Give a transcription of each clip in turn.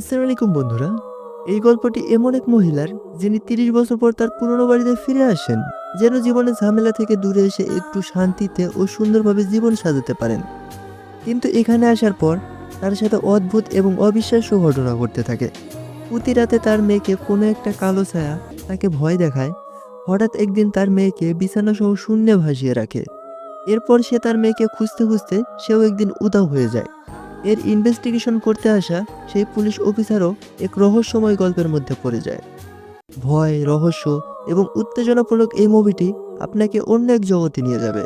আসসালামু আলাইকুম, বন্ধুরা। এই গল্পটি এমন এক মহিলার, যিনি তিরিশ বছর পর তার পুরনো বাড়িতে ফিরে আসেন, যেন জীবনের ঝামেলা থেকে দূরে এসে একটু শান্তিতে ও সুন্দরভাবে জীবন সাজাতে পারেন। কিন্তু এখানে আসার পর, তার সাথে অদ্ভুত এবং অবিশ্বাস্য ঘটনা ঘটতে থাকে। প্রতি রাতে তার মেয়েকে কোনো একটা কালো ছায়া তাকে ভয় দেখায়। হঠাৎ একদিন তার মেয়েকে বিছানা সহ শূন্যে ভাসিয়ে রাখে। এরপর সে তার মেয়েকে খুঁজতে খুঁজতে সেও একদিন উদাও হয়ে যায়। এর ইনভেস্টিগেশন করতে আসা সেই পুলিশ অফিসারও এক রহস্যময় গল্পের মধ্যে পড়ে যায়। ভয়, রহস্য এবং উত্তেজনামূলক এই মুভিটি আপনাকে অন্য এক জগতে নিয়ে যাবে।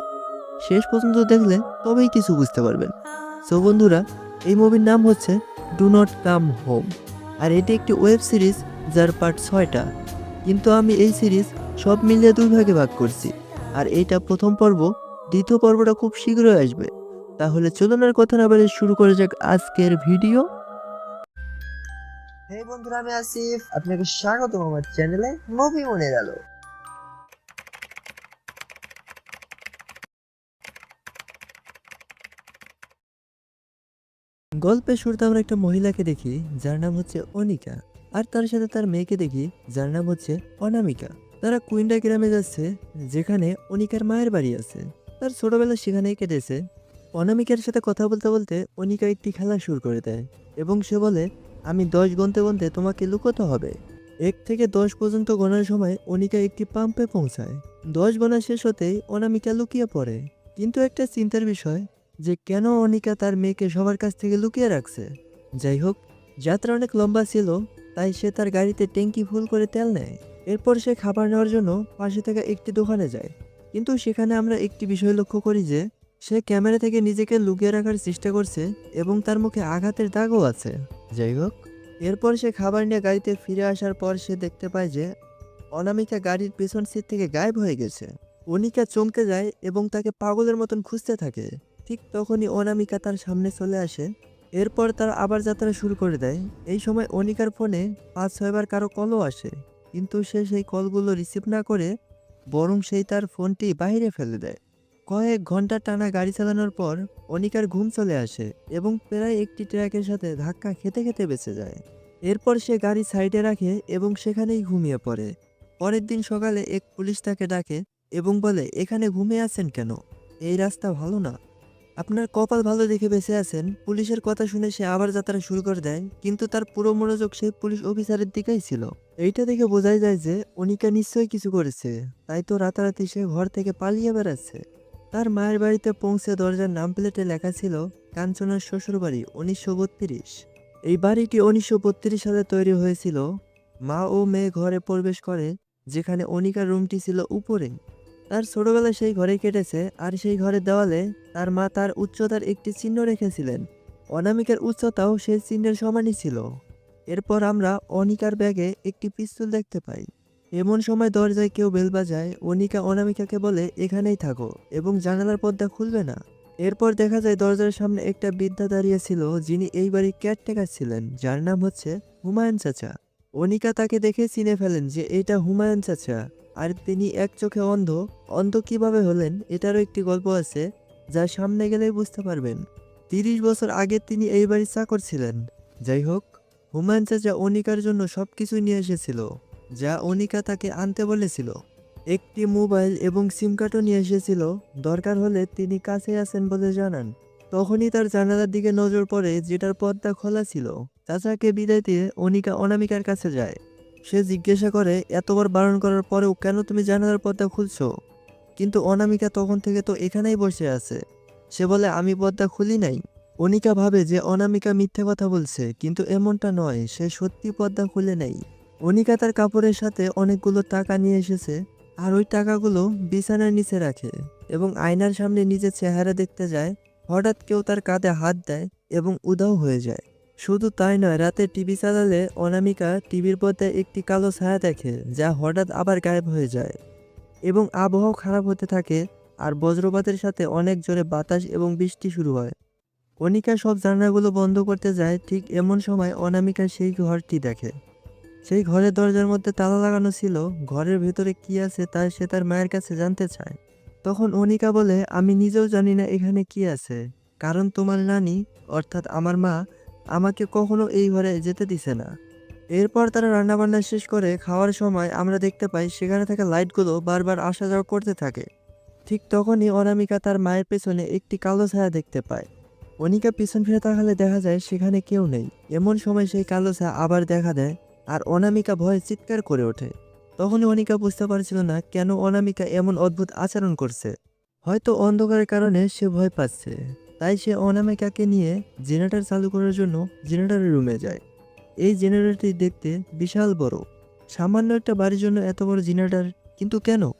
শেষ পর্যন্ত দেখলে তবেই কিছু বুঝতে পারবেন। সো বন্ধুরা, এই মুভির নাম হচ্ছে ডু নট কাম হোম আর এটি একটি ওয়েব সিরিজ যার পার্ট ছয়টা। কিন্তু আমি এই সিরিজ সব মিলিয়ে দুই ভাগে ভাগ করছি। আর এইটা প্রথম পর্ব, দ্বিতীয় পর্বটা খুব শীঘ্রই আসবে। তাহলে চলুন আর কথা না বলে শুরু করা যাক আজকের ভিডিও। হে বন্ধুরা আমি আসিফ। আপনাকে স্বাগতম আমার চ্যানেলে মুভি মনে গেল গল্পের শুরুতে আমরা একটা মহিলাকে দেখি যার নাম হচ্ছে অনিকা। আর তার সাথে তার মেয়েকে দেখি যার নাম হচ্ছে অনামিকা। তারা কুইন্ডা গ্রামে যাচ্ছে যেখানে অনিকার মায়ের বাড়ি আছে। তার ছোটবেলা সেখানেই কেটেছে। অনামিকার সাথে কথা বলতে বলতে অনিকা একটি খেলা শুরু করে দেয় এবং সে বলে, আমি দশ গনতে গনতে তোমাকে লুকোতে হবে। এক থেকে দশ পর্যন্ত গণার সময় অনিকা একটি পাম্পে পৌঁছায়। দশ গণা শেষ হতেই অনামিকা লুকিয়ে পড়ে। কিন্তু একটা চিন্তার বিষয়, যে কেন অনিকা তার মেয়েকে সবার কাছ থেকে লুকিয়ে রাখছে? যাই হোক, যাত্রা অনেক লম্বা ছিল, তাই সে তার গাড়িতে ট্যাঙ্কি ফুল করে তেল নেয়। এরপর সে খাবার নেওয়ার জন্য পাশে থাকা একটি দোকানে যায়। কিন্তু সেখানে আমরা একটি বিষয় লক্ষ্য করি যে সে ক্যামেরা থেকে নিজেকে লুকিয়ে রাখার চেষ্টা করছে এবং তার মুখে আঘাতের দাগও আছে। যাই হোক, এরপর সে খাবার নিয়ে গাড়িতে ফিরে আসার পর সে দেখতে পায় যে অনামিকা গাড়ির পেছন সিট থেকে গায়েব হয়ে গেছে। অনিকা চমকে যায় এবং তাকে পাগলের মতন খুঁজতে থাকে। ঠিক তখনই অনামিকা তার সামনে চলে আসে। এরপর তার আবার যাত্রা শুরু করে দেয়। এই সময় অনিকার ফোনে পাঁচ ছয়বার কারও কলও আসে। কিন্তু সে সেই কলগুলো রিসিভ না করে বরং সেই তার ফোনটি বাইরে ফেলে দেয়। কয়েক ঘণ্টা টানা গাড়ি চালানোর পর অনিকার ঘুম চলে আসে এবং প্রায় একটি ট্রাকের সাথে ধাক্কা খেতে খেতে বেঁচে যায়। এরপর সে গাড়ি সাইডে রাখে এবং সেখানেই ঘুমিয়ে পড়ে। পরের দিন সকালে এক পুলিশ তাকে ডাকে এবং বলে, এখানে ঘুমিয়ে আছেন কেন? এই রাস্তা ভালো না। আপনার কপাল ভালো দেখে বেঁচে আছেন। পুলিশের কথা শুনে সে আবার যাত্রা শুরু করে দেয়, কিন্তু তার পুরো মনোযোগ সেই পুলিশ অফিসারের দিকেই ছিল। এইটা দেখে বোঝাই যায় যে অনিকা নিশ্চয়ই কিছু করেছে। তাই তো রাতারাতি সে ঘর থেকে পালিয়ে বেড়াচ্ছে। তার মায়ের বাড়িতে পৌঁছে দরজার নাম প্লেটে লেখা ছিল, কাঞ্চনার শ্বশুরবাড়ি, উনিশশো বত্রিশ। এই বাড়িটি উনিশশো বত্রিশ সালে তৈরি হয়েছিল। মা ও মেয়ে ঘরে প্রবেশ করে, যেখানে অনিকার রুমটি ছিল উপরে। তার ছোটবেলায় সেই ঘরে কেটেছে, আর সেই ঘরের দেওয়ালে তার মা তার উচ্চতার একটি চিহ্ন রেখেছিলেন। অনামিকার উচ্চতাও সেই চিহ্নের সমানই ছিল। এরপর আমরা অনিকার ব্যাগে একটি পিস্তল দেখতে পাই। এমন সময় দরজায় কেউ বেল বাজায়, অনিকা অনামিকাকে বলে, এখানেই থাকো। এবং জানালার পর্দা খুলবে না। এরপর দেখা যায় দরজার সামনে একটা বৃদ্ধা দাঁড়িয়ে ছিল, যিনি এই বাড়ির কেয়ারটেকার ছিলেন, যার নাম হচ্ছে হুমায়ুন চাচা। অনিকা তাকে দেখে চিনে ফেলেন যে এটা হুমায়ুন চাচা, আর তিনি এক চোখে অন্ধ। অন্ধ কীভাবে হলেন, এটারও একটি গল্প আছে, যা সামনে গেলেই বুঝতে পারবেন। তিরিশ বছর আগে তিনি এই বাড়ির চাকর ছিলেন। যাই হোক, হুমায়ুন চাচা অনিকার জন্য সব কিছুই নিয়ে এসেছিল। যা অনিকা তাকে আনতে বলেছিল। একটি মোবাইল এবং সিম কার্ডও নিয়ে এসেছিল। দরকার হলে তিনি কাছে আছেন বলে জানান। তখনই তার জানালার দিকে নজর পড়ে যেটার পর্দা খোলা ছিল। চাচাকে বিদায় দিয়ে অনিকা অনামিকার কাছে যায়। সে জিজ্ঞাসা করে, এতবার বারণ করার পরেও কেন তুমি জানালার পর্দা খুলছো? কিন্তু অনামিকা তখন থেকে তো এখানেই বসে আছে। সে বলে, আমি পর্দা খুলি নাই। অনিকা ভাবে যে অনামিকা মিথ্যে কথা বলছে, কিন্তু এমনটা নয়। সে সত্যি পর্দা খুলে নেই। অনিকা তার কাপড়ের সাথে অনেকগুলো টাকা নিয়ে এসেছে আর ওই টাকাগুলো বিছানার নিচে রাখে এবং আয়নার সামনে নিজের চেহারা দেখতে যায়। হঠাৎ কেউ তার কাঁধে হাত দেয় এবং উদাও হয়ে যায়। শুধু তাই নয়, রাতে টিভি চালালে অনামিকা টিভির পর্দায় একটি কালো ছায়া দেখে, যা হঠাৎ আবার গায়েব হয়ে যায় এবং আবহাওয়া খারাপ হতে থাকে আর বজ্রপাতের সাথে অনেক জোরে বাতাস এবং বৃষ্টি শুরু হয়। অনিকা সব জানলাগুলো বন্ধ করতে যায়, ঠিক এমন সময় অনামিকা সেই ঘরটি দেখে। সেই ঘরের দরজার মধ্যে তালা লাগানো ছিল। ঘরের ভেতরে কি আছে তাই সে তার মায়ের কাছে জানতে চায়। তখন অনিকা বলে, আমি নিজেও জানি না এখানে কি আছে। কারণ তোমার নানি, অর্থাৎ আমার মা, আমাকে কখনো এই ঘরে যেতে দিছে না। এরপর তারা রান্নাবান্না শেষ করে খাওয়ার সময় আমরা দেখতে পাই সেখানে থাকা লাইটগুলো বারবার আসা যাওয়া করতে থাকে। ঠিক তখনই অনামিকা তার মায়ের পেছনে একটি কালো ছায়া দেখতে পায়। অনিকা পিছন ফিরে তাকালে দেখা যায় সেখানে কেউ নেই। এমন সময় সেই কালো ছায়া আবার দেখা দেয়। আর অনামিকা ভয়ে চিৎকার করে ওঠে। তখনই অনিকা বুঝতে পারছিল না কেন অনামিকা এমন অদ্ভুত আচরণ করছে। হয়তো অন্ধকারের কারণে সে ভয় পাচ্ছে। তাই সে অনামিকাকে নিয়ে জেনারেটর চালু করার জন্য জেনারেটরের রুমে যায়। এই জেনারেটরটি দেখতে বিশাল বড়। সামান্য একটা বাড়ির জন্য এত বড় জেনারেটর, কিন্তু কেন?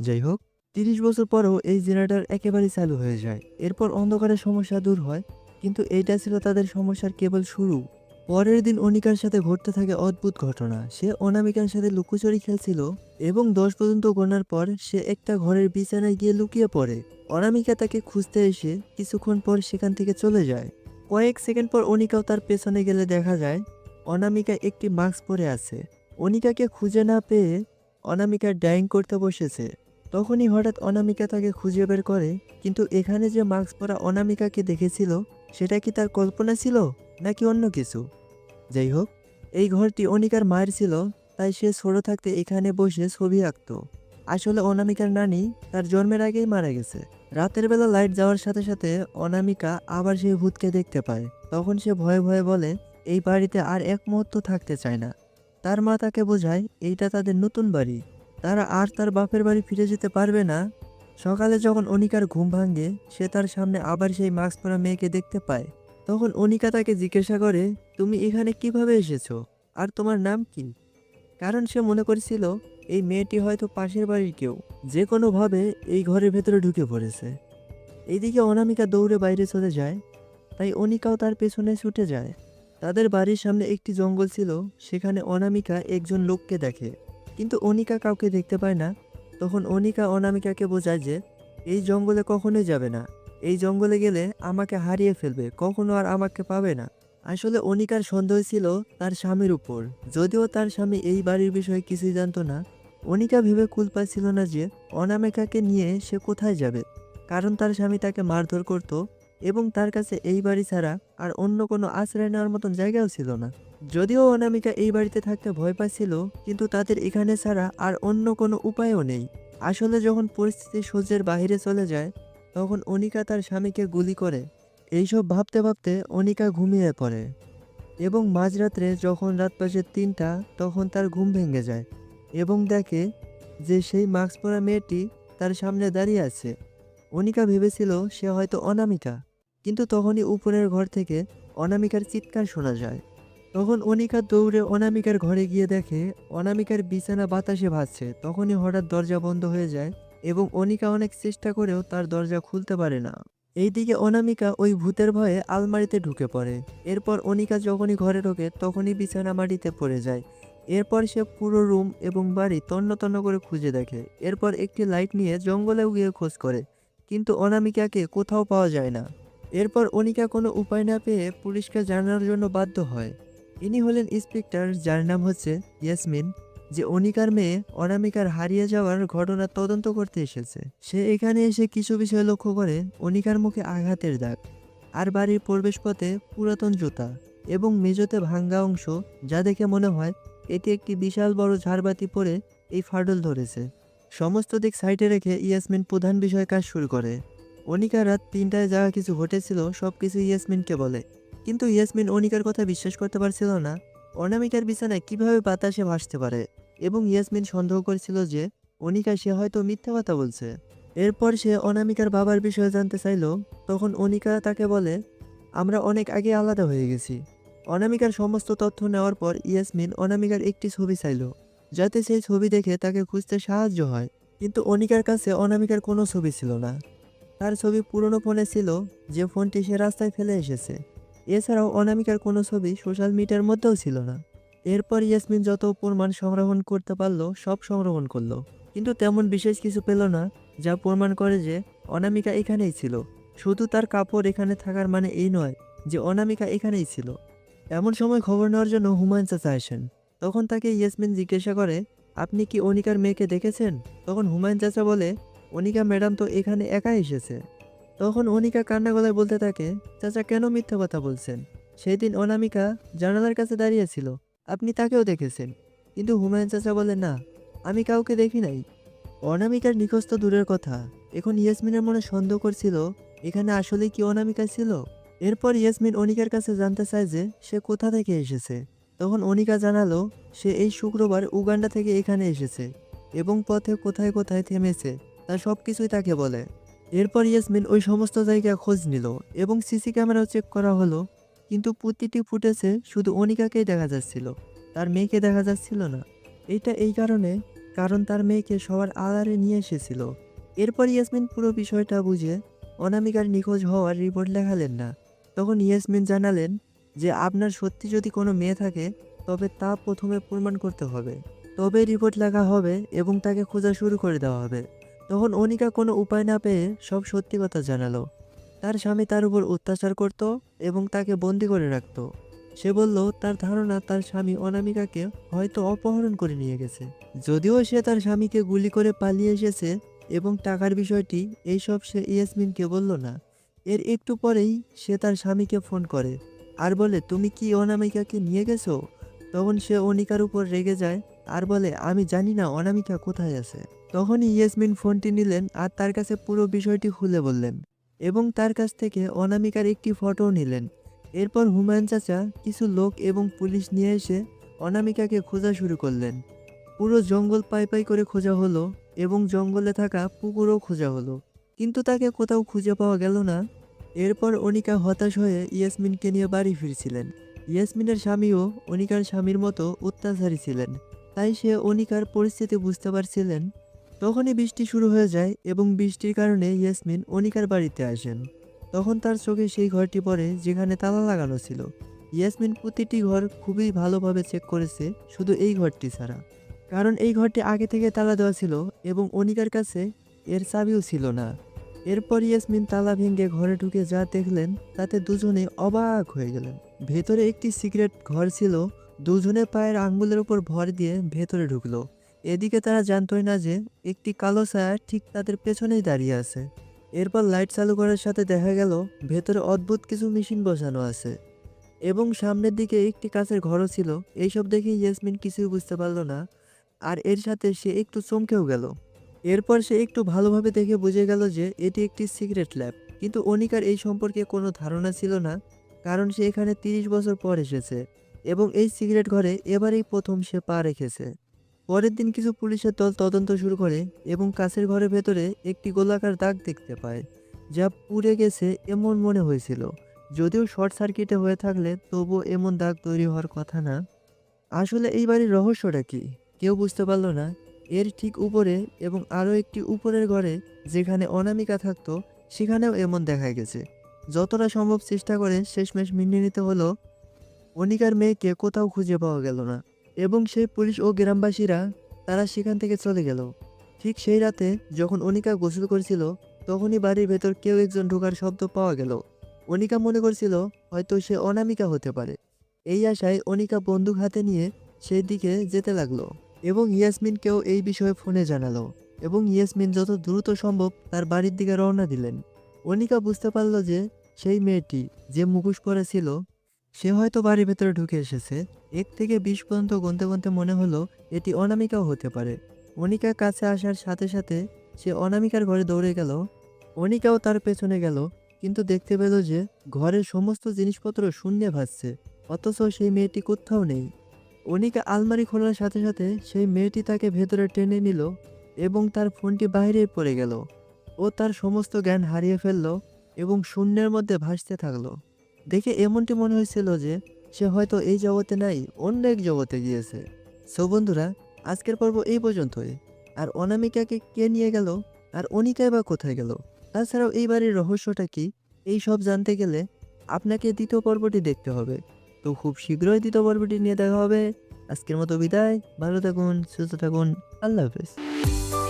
যাই হোক, তিরিশ বছর পরেও এই জেনারেটর একেবারেই চালু হয়ে যায়। এরপর অন্ধকারের সমস্যা দূর হয়, কিন্তু এইটা ছিল তাদের সমস্যার কেবল শুরু। পরের দিন অনিকার সাথে ঘটতে থাকে অদ্ভুত ঘটনা। সে অনামিকার সাথে লুকোচুরি খেলছিল এবং দশ পর্যন্ত গণার পর সে একটা ঘরের বিছানায় গিয়ে লুকিয়ে পড়ে। অনামিকা তাকে খুঁজতে এসে কিছুক্ষণ পর সেখান থেকে চলে যায়। কয়েক সেকেন্ড পর অনিকাও তার পেছনে গেলে দেখা যায়, অনামিকা একটি মাস্ক পরে আছে। অনিকাকে খুঁজে না পেয়ে অনামিকা ডাইং করতে বসেছে। তখনই হঠাৎ অনামিকা তাকে খুঁজে বের করে, কিন্তু এখানে যে মাস্ক পরা অনামিকাকে দেখেছিল, সেটা কি তার কল্পনা ছিল? নাকি অন্য কিছু? যাই হোক এই ঘরটি অনিকার মায়ের ছিল, তাই সে ছোট থাকতে এখানে বসে ছবি আঁকতো। আসলে অনামিকার নানি তার জন্মের আগেই মারা গেছে। রাতের বেলা লাইট যাওয়ার সাথে সাথে অনামিকা আবার সেই ভূতকে দেখতে পায়। তখন সে ভয়ে ভয়ে বলে, এই বাড়িতে আর এক মুহূর্ত থাকতে চায় না। তার মা তাকে বোঝায়, এইটা তাদের নতুন বাড়ি। তারা আর তার বাপের বাড়ি ফিরে যেতে পারবে না। সকালে যখন অনিকার ঘুম ভাঙে, সে তার সামনে আবার সেই মাস্ক পরা মেয়েকে দেখতে পায়। তখন অনিকা তাকে জিজ্ঞাসা করে, তুমি এখানে কীভাবে এসেছ? আর তোমার নাম কি? কারণ সে মনে করেছিল, এই মেয়েটি হয়তো পাশের বাড়ির কেউ। যে কোনোভাবে এই ঘরের ভেতরে ঢুকে পড়েছে। এইদিকে অনামিকা দৌড়ে বাইরে চলে যায়। তাই অনিকাও তার পেছনে ছুটে যায়। তাদের বাড়ির সামনে একটি জঙ্গল ছিল। সেখানে অনামিকা একজন লোককে দেখে। কিন্তু অনিকা কাউকে দেখতে পায় না। তখন অনিকা অনামিকাকে বোঝায় যে, এই জঙ্গলে কখনোই যাবে না। এই জঙ্গলে গেলে আমাকে হারিয়ে ফেলবে, কখনো আর আমাকে পাবে না। আসলে অনিকার সন্দেহ ছিল তার স্বামীর উপর। যদিও তার স্বামী এই বাড়ির বিষয়ে কিছুই জানতো না, অনিকা ভেবে কুল পাচ্ছিল না যে অনামিকাকে নিয়ে সে কোথায় যাবে। কারণ তার স্বামী তাকে মারধর করত এবং তার কাছে এই বাড়ি ছাড়া আর অন্য কোনো আশ্রয় নেওয়ার মতন জায়গাও ছিল না। যদিও অনামিকা এই বাড়িতে থাকতে ভয় পাচ্ছিল, কিন্তু তাদের এখানে ছাড়া আর অন্য কোনো উপায়ও নেই। আসলে যখন পরিস্থিতি সহ্যের বাইরে চলে যায় তখন অনিকা তার স্বামীকে গুলি করে। এইসব ভাবতে ভাবতে অনিকা ঘুমিয়ে পড়ে এবং মাঝরাত্রে যখন রাত পাশে তিনটা, তখন তার ঘুম ভেঙে যায় এবং দেখে যে সেই মাস্ক পরা মেয়েটি তার সামনে দাঁড়িয়ে আছে। অনিকা ভেবেছিল সে হয়তো অনামিকা, কিন্তু তখনই উপরের ঘর থেকে অনামিকার চিৎকার শোনা যায়। তখন অনিকা দৌড়ে অনামিকার ঘরে গিয়ে দেখে, অনামিকার বিছানা বাতাসে ভাসছে। তখনই হঠাৎ দরজা বন্ধ হয়ে যায় এবং অনিকা অনেক চেষ্টা করেও তার দরজা খুলতে পারে না। এইদিকে অনামিকা ওই ভূতের ভয়ে আলমারিতে ঢুকে পড়ে। এরপর অনিকা যখনই ঘরে ঢোকে, তখনই বিছানা মাটিতে পড়ে যায়। এরপর সে পুরো রুম এবং বাড়ি তন্ন তন্ন করে খুঁজে দেখে। এরপর একটি লাইট নিয়ে জঙ্গলেও গিয়ে খোঁজ করে। কিন্তু অনামিকাকে কোথাও পাওয়া যায় না। এরপর অনিকা কোনো উপায় না পেয়ে পুলিশকে জানানোর জন্য বাধ্য হয়। ইনি হলেন ইন্সপেক্টর, যার নাম হচ্ছে ইয়াসমিন। যে অনিকার মেয়ে অনামিকার হারিয়ে যাওয়ার ঘটনা তদন্ত করতে এসেছে। সে এখানে এসে কিছু বিষয় লক্ষ্য করে অনিকার মুখে আঘাতের দাগ, আর বাড়ির প্রবেশপথে পুরাতন জুতা এবং মেজোতে ভাঙ্গা অংশ, যা দেখে মনে হয় এটি একটি বিশাল বড় ঝাড়বাতি পরে এই ফাটল ধরেছে। সমস্ত দিক সাইডে রেখে ইয়াসমিন প্রধান বিষয়ে কাজ শুরু করে। অনিকা রাত তিনটায় যা কিছু ঘটেছিল সব কিছু ইয়াসমিনকে বলে। কিন্তু ইয়াসমিন অনিকার কথা বিশ্বাস করতে পারছিল না। অনামিকার বিছানায় কীভাবে বাতাসে ভাসতে পারে? এবং ইয়াসমিন সন্দেহ করেছিল যে অনিকা সে হয়তো মিথ্যা কথা বলছে। এরপর সে অনামিকার বাবার বিষয়ে জানতে চাইল, তখন অনিকা তাকে বলে, আমরা অনেক আগে আলাদা হয়ে গেছি। অনামিকার সমস্ত তথ্য নেওয়ার পর ইয়াসমিন অনামিকার একটি ছবি চাইল, যাতে সেই ছবি দেখে তাকে খুঁজতে সাহায্য হয়। কিন্তু অনিকার কাছে অনামিকার কোনো ছবি ছিল না। তার ছবি পুরনো ফোনে ছিল, যে ফোনটি সে রাস্তায় ফেলে এসেছে। এছাড়াও অনামিকার কোনো ছবি সোশ্যাল মিডিয়ার মধ্যেও ছিল না। এরপর ইয়াসমিন যত প্রমাণ সংগ্রহণ করতে পারল, সব সংগ্রহণ করল। কিন্তু তেমন বিশেষ কিছু পেল না, যা প্রমাণ করে যে অনামিকা এখানেই ছিল। শুধু তার কাপড় এখানে থাকার মানে এই নয় যে অনামিকা এখানেই ছিল। এমন সময় খবর নেওয়ার জন্য হুমায়ুন চাচা আসেন। তখন তাকে ইয়াসমিন জিজ্ঞাসা করে, আপনি কি অনিকার মেয়েকে দেখেছেন? তখন হুমায়ুন চাচা বলে, অনিকা ম্যাডাম তো এখানে একা এসেছে। তখন অনিকা কান্না গলায় বলতে থাকে, চাচা কেন মিথ্যা কথা বলছেন? সেই দিন অনামিকা জানালার কাছে দাঁড়িয়েছিল আপনি তাকেও দেখেছেন। কিন্তু হুমায়ুন চাচা বলে না, আমি কাউকে দেখি নাই। অনামিকার নিখোঁজ তো দূরের কথা। এখন ইয়াসমিনের মনে সন্দেহ করছিল, এখানে আসলে কি অনামিকা ছিল? এরপর ইয়াসমিন অনিকার কাছে জানতে চায় যে সে কোথা থেকে এসেছে। তখন অনিকা জানালো, সে এই শুক্রবার উগান্ডা থেকে এখানে এসেছে এবং পথে কোথায় কোথায় থেমেছে, তা সব কিছুই তাকে বলে। এরপর ইয়াসমিন ওই সমস্ত জায়গা খোঁজ নিল এবং সিসি ক্যামেরাও চেক করা হলো কিন্তু প্রতিটি ফুটেজে শুধু অনিকাকেই দেখা যাচ্ছিল। তার মেয়েকে দেখা যাচ্ছিল না। এটা এই কারণে কারণ তার মেয়েকে সবার আড়ালে নিয়ে এসেছিল। এরপর ইয়াসমিন পুরো বিষয়টা বুঝে অনামিকার নিখোঁজ হওয়ার রিপোর্ট লেখালেন না। তখন ইয়াসমিন জানালেন যে, আপনার সত্যি যদি কোনো মেয়ে থাকে, তবে তা প্রথমে প্রমাণ করতে হবে। তবে রিপোর্ট লেখা হবে এবং তাকে খোঁজা শুরু করে দেওয়া হবে। তখন অনিকা কোনো উপায় না পেয়ে সব সত্যি কথা জানালো। তার স্বামী তার উপর অত্যাচার করত এবং তাকে বন্দি করে রাখত। সে বলল, তার ধারণা তার স্বামী অনামিকাকে হয়তো অপহরণ করে নিয়ে গেছে। যদিও সে তার স্বামীকে গুলি করে পালিয়ে এসেছে এবং টাকার বিষয়টি এইসব সে ইয়াসমিনকে বলল না। এর একটু পরেই সে তার স্বামীকে ফোন করে। আর বলে, তুমি কি অনামিকাকে নিয়ে গেছো? তখন সে অনিকার উপর রেগে যায়। আর বলে, আমি জানি না অনামিকা কোথায় আছে। তখনই ইয়াসমিন ফোনটি নিলেন আর তার কাছে পুরো বিষয়টি খুলে বললেন। এবং তার কাছ থেকে অনামিকার একটি ফটোও নিলেন। এরপর হুমায়ুন চাচা কিছু লোক এবং পুলিশ নিয়ে এসে অনামিকাকে খোঁজা শুরু করলেন। পুরো জঙ্গল পাই পাই করে খোঁজা হলো এবং জঙ্গলে থাকা পুকুরও খোঁজা হলো। কিন্তু তাকে কোথাও খুঁজে পাওয়া গেল না। এরপর অনিকা হতাশ হয়ে ইয়াসমিনকে নিয়ে বাড়ি ফিরছিলেন। ইয়াসমিনের স্বামীও অনিকার স্বামীর মতো অত্যাচারী ছিলেন। তাই সে অনিকার পরিস্থিতি বুঝতে পারছিলেন তখনই বৃষ্টি শুরু হয়ে যায় এবং বৃষ্টির কারণে ইয়াসমিন অনিকার বাড়িতে আসেন। তখন তার চোখে সেই ঘরটি পড়ে যেখানে তালা লাগানো ছিল। ইয়াসমিন প্রতিটি ঘর খুবই ভালোভাবে চেক করেছে, শুধু এই ঘরটি ছাড়া। কারণ এই ঘরটি আগে থেকে তালা দেওয়া ছিল এবং অনিকার কাছে এর চাবিও ছিল না। এরপর ইয়াসমিন তালা ভেঙে ঘরে ঢুকে যা দেখলেন, তাতে দুজনে অবাক হয়ে গেলেন। ভেতরে একটি সিগারেট ঘর ছিল, দুজনে পায়ের আঙ্গুলের উপর ভর দিয়ে ভেতরে ঢুকলো। এদিকে তারা জানতোই না যে একটি কালো ছায়া ঠিক তাদের পেছনেই দাঁড়িয়ে আছে। এরপর লাইট চালু করার সাথে দেখা গেল, ভেতরে অদ্ভুত কিছু মেশিন বসানো আছে। এবং সামনের দিকে একটি কাছের ঘরও ছিল। এইসব দেখে ইয়াসমিন কিছুই বুঝতে পারল না, আর এর সাথে সে একটু চমকেও গেল। এরপর সে একটু ভালোভাবে দেখে বুঝে গেল যে এটি একটি সিগারেট ল্যাব। কিন্তু অনিকার এই সম্পর্কে কোনো ধারণা ছিল না, কারণ সে এখানে তিরিশ বছর পর এসেছে। এবং এই সিগারেট ঘরে এবারেই প্রথম সে পা রেখেছে। পরের দিন কিছু পুলিশের দল তদন্ত শুরু করে এবং কাছের ঘরের ভেতরে একটি গোলাকার দাগ দেখতে পায়, যা পুড়ে গেছে এমন মনে হয়েছিল। যদিও শর্ট সার্কিটে হয়ে থাকলে তবুও এমন দাগ তৈরি হওয়ার কথা না। আসলে এই বাড়ির রহস্যটা কি? কেউ বুঝতে পারল না। এর ঠিক উপরে এবং আরও একটি উপরের ঘরে যেখানে অনামিকা থাকতো, সেখানেও এমন দেখা গেছে। যতটা সম্ভব চেষ্টা করে শেষমেশ মিলিয়ে নিতে হলো অনিকার মেয়েকে কোথাও খুঁজে পাওয়া গেল না। এবং সেই পুলিশ ও গ্রামবাসীরা তারা সেখান থেকে চলে গেল। ঠিক সেই রাতে যখন অনিকা গোসল করছিল, তখনই বাড়ির ভেতর কেউ একজন ঢোকার শব্দ পাওয়া গেল। অনিকা মনে করছিল হয়তো সে অনামিকা হতে পারে। এই আশায় অনিকা বন্দুক হাতে নিয়ে সেই দিকে যেতে লাগল এবং ইয়াসমিনকেও এই বিষয়ে ফোনে জানালো এবং ইয়াসমিন যত দ্রুত সম্ভব তার বাড়ির দিকে রওনা দিলেন। অনিকা বুঝতে পারল যে সেই মেয়েটি যে মুখোশ পরে ছিল সে হয়তো বাড়ির ভেতরে ঢুকে এসেছে। এক থেকে বিশ পর্যন্ত গুনতে গুনতে মনে হলো এটি অনামিকাও হতে পারে। অনিকার কাছে আসার সাথে সাথে সে অনামিকার ঘরে দৌড়ে গেল। অনিকাও তার পেছনে গেল, কিন্তু দেখতে পেল যে ঘরের সমস্ত জিনিসপত্র শূন্যে ভাসছে, অথচ সেই মেয়েটি কোথাও নেই। অনিকা আলমারি খোলার সাথে সাথে সেই মেয়েটি তাকে ভেতরে টেনে নিল এবং তার ফোনটি বাইরে পড়ে গেল ও তার সমস্ত জ্ঞান হারিয়ে ফেলল এবং শূন্যের মধ্যে ভাসতে থাকল। দেখে এমনটি মনে হয়েছিল যে সে হয়তো এই জগতে নাই, অন্য এক জগতে গিয়েছে। সো বন্ধুরা, আজকের পর্ব এই পর্যন্তই। আর অনামিকাকে কে নিয়ে গেল? আর অনিকায় বা কোথায় গেল? তাছাড়াও এই বাড়ির রহস্যটা কি? এই সব জানতে গেলে আপনাকে দ্বিতীয় পর্বটি দেখতে হবে। তো খুব শীঘ্রই দ্বিতীয় পর্বটি নিয়ে দেখা হবে। আজকের মতো বিদায়। ভালো থাকুন, সুস্থ থাকুন। আল্লাহ হাফেজ।